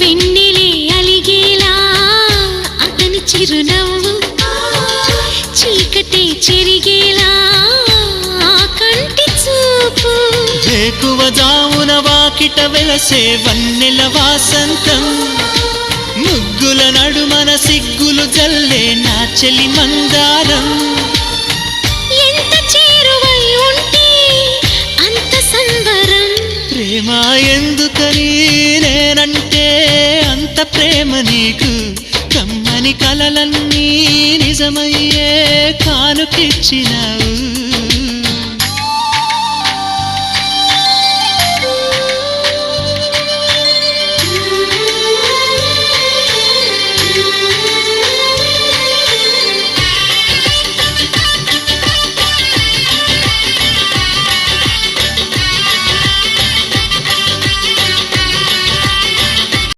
వెన్నెలే అలిగేలా అతని చిరునవ్వు చీకటే చెరిగేలా కంటి చూపు. వేకువ జామున వాకిట వెలసే వన్నెల వాసంతం. ముగ్గుల నడుమన సిగ్గులు జల్లే నా చెలి మందారం. ఎంత చేరువై ఉంటే అంత సంబరం. ప్రేమ ఎందుకని? అంత ప్రేమ నీకు? కమ్మని కలలన్నీ నిజమయ్యే కానుకిచ్చినావు.